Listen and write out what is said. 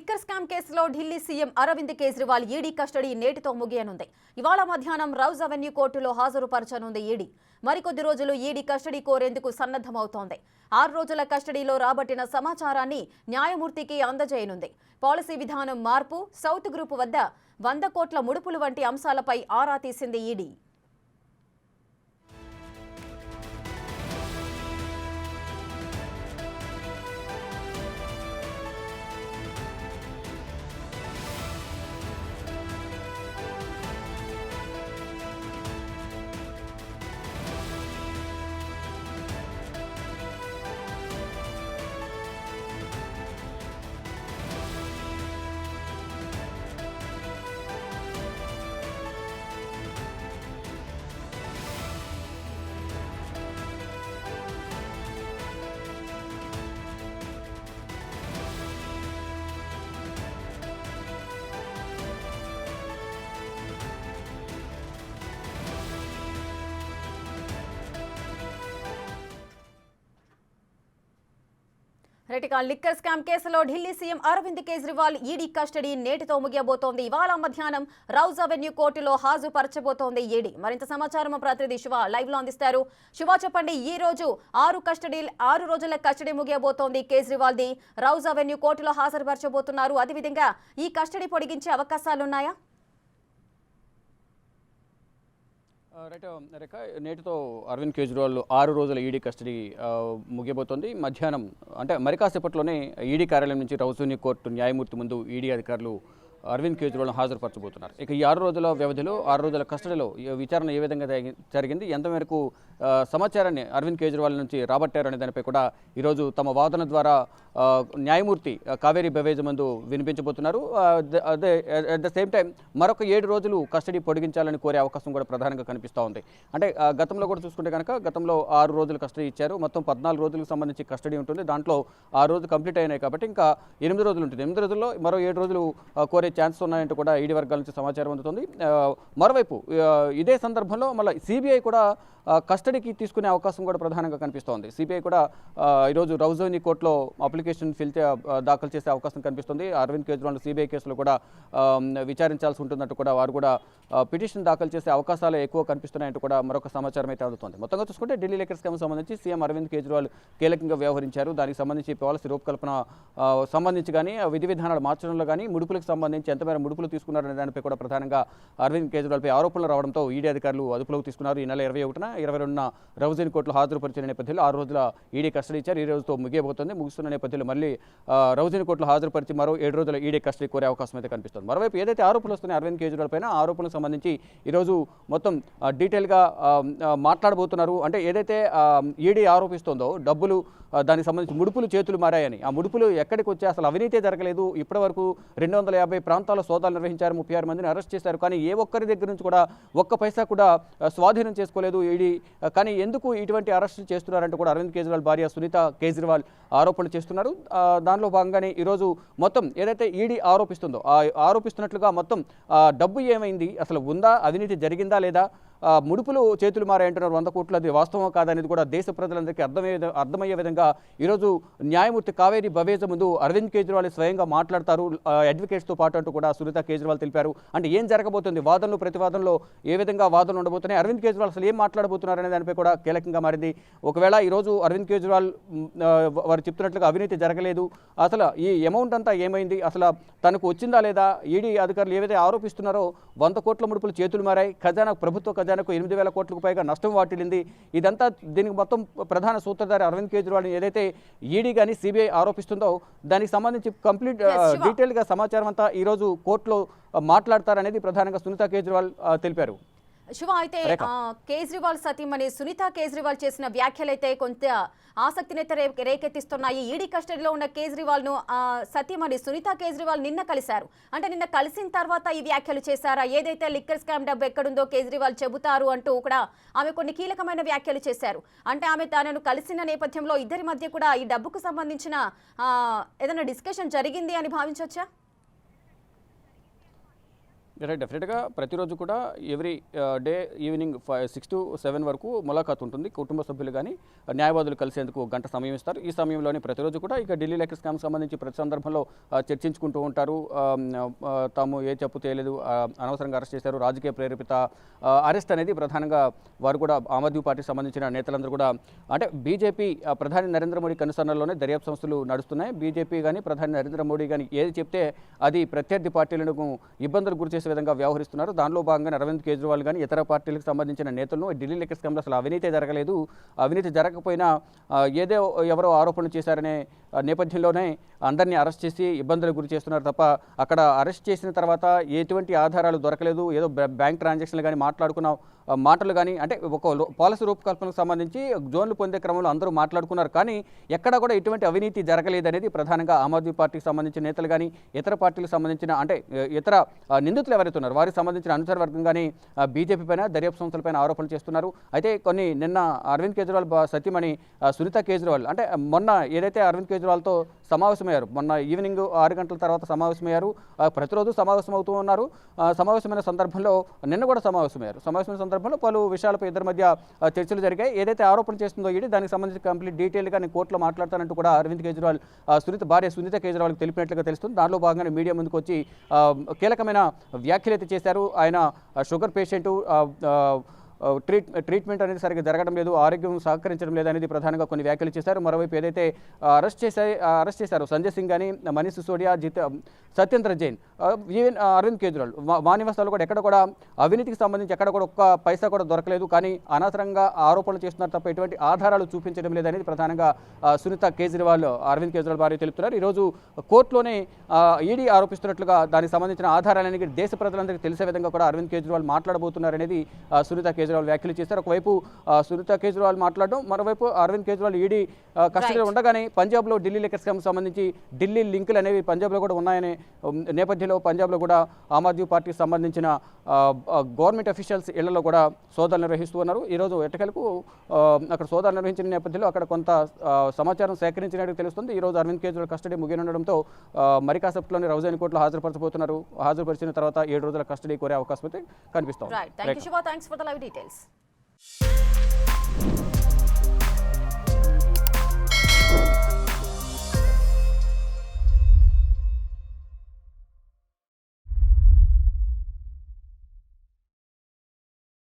Liquor scam కేసులో Delhi CM Arvind Kejriwal ED custody నేటితో ముగియనుంది. ఇవాళ మధ్యాహ్నం రౌజ్ అవెన్యూ కోర్టులో హాజరుపరచనుంది ఈడీ. మరికొద్ది రోజులు ఈడీ కస్టడీ కోరేందుకు సన్నద్ధమవుతోంది. ఆరు రోజుల కస్టడీలో రాబట్టిన సమాచారాన్ని న్యాయమూర్తికి అందజేయనుంది. పాలసీ విధానం మార్పు సౌత్ గ్రూప్ వద్ద వంద కోట్ల ముడుపులు వంటి అంశాలపై ఆరా తీసింది ఈడీ. రైట్గా లిక్కర్ స్కామ్ కేసులో Delhi CM Arvind Kejriwal ED custody నేటితో ముగియబోతోంది. ఇవాళ మధ్యాహ్నం రౌజ్ అవెన్యూ కోర్టులో హాజరుపరచబోతోంది ఈడీ. మరింత సమాచారం ప్రతినిధి శివ లైవ్లో అందిస్తారు. శివ చెప్పండి ఈ రోజు ఆరు కస్టడీ ఆరు రోజుల కస్టడీ ముగియబోతోంది కేజ్రీవాల్ ది రౌజ్ అవెన్యూ కోర్టులో హాజరుపరచబోతున్నారు. అదేవిధంగా ఈ కస్టడీ పొడిగించే అవకాశాలున్నాయా ఆ, రైట్ రేఖ నేటితో అరవింద్ కేజ్రీవాల్ ఆరు రోజుల ఈడీ కస్టడీ ముగియబోతోంది. మధ్యాహ్నం అంటే మరి కాసేపట్లోనే ఈడీ కార్యాలయం నుంచి రౌజూని కోర్టు న్యాయమూర్తి ముందు ఈడీ అధికారులు అరవింద్ కేజ్రీవాల్ను హాజరుపరచబోతున్నారు. ఇక ఈ ఆరు రోజుల వ్యవధిలో ఆరు రోజుల కస్టడీలో విచారణ ఏ విధంగా జరిగింది? ఎంతమేరకు సమాచారాన్ని అరవింద్ కేజ్రీవాల్ నుంచి రాబట్టారు అనే దానిపై కూడా ఈరోజు తమ వాదన ద్వారా న్యాయమూర్తి కావేరీ బెవేజ్ మందు వినిపించబోతున్నారు. అదే అట్ ద సేమ్ టైం మరొక ఏడు రోజులు కస్టడీ పొడిగించాలని కోరే అవకాశం కూడా ప్రధానంగా కనిపిస్తూ ఉంది. అంటే గతంలో కూడా చూసుకుంటే కనుక గతంలో ఆరు రోజులు కస్టడీ ఇచ్చారు. మొత్తం పద్నాలుగు రోజులకు సంబంధించి కస్టడీ ఉంటుంది. దాంట్లో ఆ రోజు కంప్లీట్ అయినాయి కాబట్టి ఇంకా ఎనిమిది రోజులు ఉంటుంది. ఎనిమిది రోజుల్లో మరో ఏడు రోజులు కోరే ఛాన్సెస్ ఉన్నాయంటూ కూడా ఈడీ వర్గాల నుంచి సమాచారం అందుతుంది. మరోవైపు ఇదే సందర్భంలో మళ్ళీ సిబిఐ కూడా కస్టడీ కస్టడీకి తీసుకునే అవకాశం కూడా ప్రధానంగా కనిపిస్తోంది. సిబిఐ కూడా ఈరోజు రౌజోని కోర్టులో అప్లికేషన్ ఫిల్ దాఖలు చేసే అవకాశం కనిపిస్తుంది. అరవింద్ కేజ్రీవాల్ సిబిఐ కేసులో కూడా విచారించాల్సి ఉంటున్నట్టు కూడా వారు కూడా పిటిషన్ దాఖలు చేసే అవకాశాలు ఎక్కువ కనిపిస్తున్నాయంటూ కూడా మరొక సమాచారం అయితే అందుతుంది. మొత్తంగా చూసుకుంటే ఢిల్లీ లెక్కర్ స్కామ్ సంబంధించి సీఎం అరవింద్ కేజ్రీవాల్ కీలకంగా వ్యవహరించారు. దానికి సంబంధించి పాలసీ రూపకల్పన సంబంధించి కానీ ఆ విధి విధానాలు మార్చడంలో కానీ ముడుపులకు సంబంధించి ఎంతమేర ముడుపులు తీసుకున్నారనే దానిపై కూడా ప్రధానంగా అరవింద్ కేజ్రీవాల్పై ఆరోపణలు రావడంతో ఈడీ అధికారులు అదుపులోకి తీసుకున్నారు. ఈ నెల ఇరవై ఒకటిన ఇరవై రెండున రౌజీన్ కోర్టులో హాజరుపరిచిన నేపథ్యంలో ఆరు రోజుల ఈడీ కస్టడీ ఇచ్చారు. ఈ రోజుతో ముగియబోతుంది. ముగుస్తున్న నేపథ్యంలో మళ్ళీ రౌజీన్ కోర్టులో హాజరుపరిచి మరో ఏడు రోజుల ఈడీ కస్టడీ కోరే అవకాశం అయితే కనిపిస్తుంది. మరోవైపు ఏదైతే ఆరోపణలు వస్తున్నాయి అరవింద్ కేజ్రీవాల్ పైన ఆరోపణలకు సంబంధించి ఈరోజు మొత్తం డీటెయిల్గా మాట్లాడబోతున్నారు. అంటే ఏదైతే ఈడీ ఆరోపిస్తోందో డబ్బులు దానికి సంబంధించి ముడుపులు చేతులు మారాయని ఆ ముడుపులు ఎక్కడికి వచ్చి అసలు అవినీతి జరగలేదు. ఇప్పటివరకు రెండు వందల యాభై ప్రాంతాల్లో సోదాలు నిర్వహించారు ముప్పై ఆరు మందిని అరెస్ట్ చేశారు. కానీ ఏ ఒక్కరి దగ్గర నుంచి కూడా ఒక్క పైసా కూడా స్వాధీనం చేసుకోలేదు ఈడీ కానీ ఎందుకు ఇటువంటి అరెస్టులు చేస్తున్నారంటే కూడా అరవింద్ కేజ్రీవాల్ భార్య సునీత కేజ్రీవాల్ ఆరోపణలు చేస్తున్నారు. దానిలో భాగంగానే ఈరోజు మొత్తం ఏదైతే ఈడీ ఆరోపిస్తుందో ఆ ఆరోపిస్తున్నట్లుగా మొత్తం డబ్బు ఏమైంది? అసలు ఉందా? అవినీతి జరిగిందా లేదా? ముడుపులు చేతులు మారాయంటున్నారు. వంద కోట్లది వాస్తవం కాదనేది కూడా దేశ ప్రజలందరికీ అర్థమయ్యే అర్థమయ్యే విధంగా ఈరోజు న్యాయమూర్తి కావేరి బవేజ ముందు అరవింద్ కేజ్రీవాల్ స్వయంగా మాట్లాడతారు. అడ్వకేట్స్తో పాటు అంటూ కూడా సునీత కేజ్రీవాల్ తెలిపారు. అంటే ఏం జరగబోతుంది? వాదనలు ప్రతివాదనలో ఏ విధంగా వాదనలు ఉండబోతున్నాయి? అరవింద్ కేజ్రీవాల్ అసలు ఏం మాట్లాడబోతున్నారు అనే దానిపై కూడా కీలకంగా మారింది. ఒకవేళ ఈరోజు అరవింద్ కేజ్రీవాల్ వారు చెప్తున్నట్లుగా అవినీతి జరగలేదు. అసలు ఈ అమౌంట్ అంతా ఏమైంది? అసలు తనకు వచ్చిందా లేదా? ఈడీ అధికారులు ఏవైతే ఆరోపిస్తున్నారో వంద కోట్ల ముడుపులు చేతులు మారాయి. ఖజానా ప్రభుత్వ ఖజానాకు ఎనిమిది వేల కోట్లకు పైగా నష్టం వాటిల్లింది ఇదంతా దీనికి మొత్తం ప్రధాన సూత్రధారి అరవింద్ కేజ్రీవాల్ ఏదైతే ఈడీ కానీ సిబిఐ ఆరోపిస్తుందో దానికి సంబంధించి కంప్లీట్. డీటెయిల్గా సమాచారం అంతా ఈరోజు కోర్టులో మాట్లాడతారనేది ప్రధానంగా సునీత కేజ్రీవాల్ తెలిపారు శివ అయితే కేజ్రీవాల్ సతీమణి సునీత కేజ్రీవాల్ చేసిన వ్యాఖ్యలైతే కొంత ఆసక్తినైతే రేకెత్తిస్తున్నాయి. ఈడీ కస్టడీలో ఉన్న కేజ్రీవాల్ను సతీమణి సునీత కేజ్రీవాల్ నిన్న కలిశారు. అంటే నిన్న కలిసిన తర్వాత ఈ వ్యాఖ్యలు చేశారా? ఏదైతే లిక్కర్ స్కామ్ డబ్బు ఎక్కడుందో కేజ్రీవాల్ చెబుతారు అంటూ కూడా ఆమె కొన్ని కీలకమైన వ్యాఖ్యలు చేశారు. అంటే ఆమె తనను కలిసిన నేపథ్యంలో ఇద్దరి మధ్య కూడా ఈ డబ్బుకు సంబంధించిన ఏదైనా డిస్కషన్ జరిగింది అని భావించవచ్చా? రైట్ డెఫినెట్గా ప్రతిరోజు కూడా every day evening five six to seven వరకు ములాఖాత్ ఉంటుంది. కుటుంబ సభ్యులు కానీ uh, న్యాయవాదులు కలిసేందుకు గంట సమయం ఇస్తారు. ఈ సమయంలోనే ప్రతిరోజు కూడా ఇక ఢిల్లీ లెక్క స్కామ్ సంబంధించి ప్రతి సందర్భంలో uh, చర్చించుకుంటూ ఉంటారు. Uh, తాము ఏ చెప్పు తేలేదు అనవసరంగా అరెస్ట్ చేశారు రాజకీయ ప్రేరేపిత అరెస్ట్ అనేది ప్రధానంగా వారు కూడా ఆమ్ ఆద్మీ పార్టీకి సంబంధించిన నేతలందరూ కూడా అంటే బీజేపీ ప్రధాని నరేంద్ర మోడీ కనుసరణలోనే దర్యాప్తు సంస్థలు నడుస్తున్నాయి. బీజేపీ కానీ ప్రధాని నరేంద్ర మోడీ కానీ ఏది చెప్తే అది ప్రత్యర్థి పార్టీలను ఇబ్బందులు గురి చేసే విధంగా వ్యవహరిస్తున్నారు. దానిలో భాగంగా అరవింద్ కేజ్రీవాల్ కానీ ఇతర పార్టీలకు సంబంధించిన నేతలను ఢిల్లీ లెక్క స్కామ్లో అసలు అవినీతి జరగలేదు. అవినీతి జరగకపోయినా ఏదో ఎవరో ఆరోపణలు చేశారనే నేపథ్యంలోనే అందరినీ అరెస్ట్ చేసి ఇబ్బందులకు గురి చేస్తున్నారు తప్ప అక్కడ అరెస్ట్ చేసిన తర్వాత ఎటువంటి ఆధారాలు దొరకలేదు. ఏదో బ్యాంక్ ట్రాన్సాక్షన్లు కానీ మాట్లాడుకున్న. మాటలు కానీ అంటే ఒక పాలసీ రూపకల్పనకు సంబంధించి జోన్లు పొందే క్రమంలో అందరూ మాట్లాడుకున్నారు. కానీ ఎక్కడ కూడా ఎటువంటి అవినీతి జరగలేదనేది ప్రధానంగా ఆమ్ ఆద్మీ పార్టీకి సంబంధించిన నేతలు కానీ ఇతర పార్టీలకు సంబంధించిన అంటే ఇతర నిందితులు ఎవరైతే ఉన్నారు వారికి సంబంధించిన అనుచర వర్గం కానీ బీజేపీ పైన దర్యాప్తు సంస్థలపైన ఆరోపణలు చేస్తున్నారు. అయితే కొన్ని నిన్న అరవింద్ కేజ్రీవాల్ సతీమణి సునీత కేజ్రీవాల్ అంటే మొన్న ఏదైతే అరవింద్ కేజ్రీవాల్తో సమావేశమయ్యారు మొన్న ఈవినింగ్ ఆరు గంటల తర్వాత సమావేశమయ్యారు ప్రతిరోజు సమావేశం అవుతూ ఉన్నారు. ఆ, సమావేశమైన సందర్భంలో నిన్న కూడా సమావేశమయ్యారు. సమావేశమైన సందర్భంలో పలు విషయాలపై ఇద్దరి మధ్య చర్చలు జరిగాయి. ఏదైతే ఆరోపణ చేస్తుందో ఇది దానికి సంబంధించి కంప్లీట్ డీటెయిల్గా నేను కోర్టులో మాట్లాడతానంటూ కూడా అరవింద్ కేజ్రీవాల్ సునీత భార్య సునీత కేజ్రీవాల్కి తెలిపినట్లుగా తెలుస్తుంది. దానిలో భాగంగానే మీడియా ముందుకు వచ్చి కీలకమైన వ్యాఖ్యలు అయితే చేశారు. ఆయన షుగర్ పేషెంటు ట్రీట్ ట్రీట్మెంట్ అనేది సరిగ్గా జరగడం లేదు ఆరోగ్యం సహకరించడం లేదు అనేది ప్రధానంగా కొన్ని వ్యాఖ్యలు చేశారు. మరోవైపు ఏదైతే అరెస్ట్ చేసే అరెస్ట్ చేశారు సంజయ్ సింగ్ కానీ మనీష్ సిసోడియా జిత్ సత్యేంద్ర జైన్ ఈవెన్ అరవింద్ కేజ్రీవాల్ వా- వానివాసాలు కూడా ఎక్కడ కూడా అవినీతికి సంబంధించి ఎక్కడ కూడా ఒక్క పైసా కూడా దొరకలేదు. కానీ అనవసరంగా ఆరోపణలు చేస్తున్నారు తప్ప ఎటువంటి ఆధారాలు చూపించడం లేదనేది ప్రధానంగా సునీత కేజ్రీవాల్ అరవింద్ కేజ్రీవాల్ భార్య తెలుపుతున్నారు. ఈరోజు కోర్టులోనే ఈడీ ఆరోపిస్తున్నట్లుగా దానికి సంబంధించిన ఆధారాలనేది దేశ ప్రజలందరికీ తెలిసే విధంగా కూడా అరవింద్ కేజ్రీవాల్ మాట్లాడబోతున్నారనేది సునీత కేజ్రీవాల్ వ్యాఖ్యలు చేశారు. ఒకవైపు సునీత కేజ్రీవాల్ మాట్లాడడం మరోవైపు అరవింద్ కేజ్రీవాల్ ఈడీ కస్టడీలో ఉండగానే పంజాబ్లో ఢిల్లీ లెక్కర్ స్కామ్ సంబంధించి ఢిల్లీ లింకులు అనేవి పంజాబ్లో కూడా ఉన్నాయనే నేపథ్యంలో పంజాబ్లో కూడా ఆమ్ ఆద్మీ పార్టీకి సంబంధించిన గవర్నమెంట్ అఫీషియల్స్ ఇళ్ళలో కూడా సోదాలు నిర్వహిస్తూ ఉన్నారు. ఈరోజు ఎట్టకెలకు అక్కడ సోదాలు నిర్వహించిన నేపథ్యంలో అక్కడ కొంత సమాచారం సేకరించినట్టు తెలుస్తుంది. ఈరోజు అరవింద్ కేజ్రీవాల్ కస్టడీ ముగియనుండడంతో మరి కాసేపట్లోనే రౌజాని కోర్టులో హాజరుపరచబోతున్నారు. హాజరుపరిచిన తర్వాత ఏడు రోజుల కస్టడీ కోరే అవకాశం అయితే కనిపిస్తోంది. details.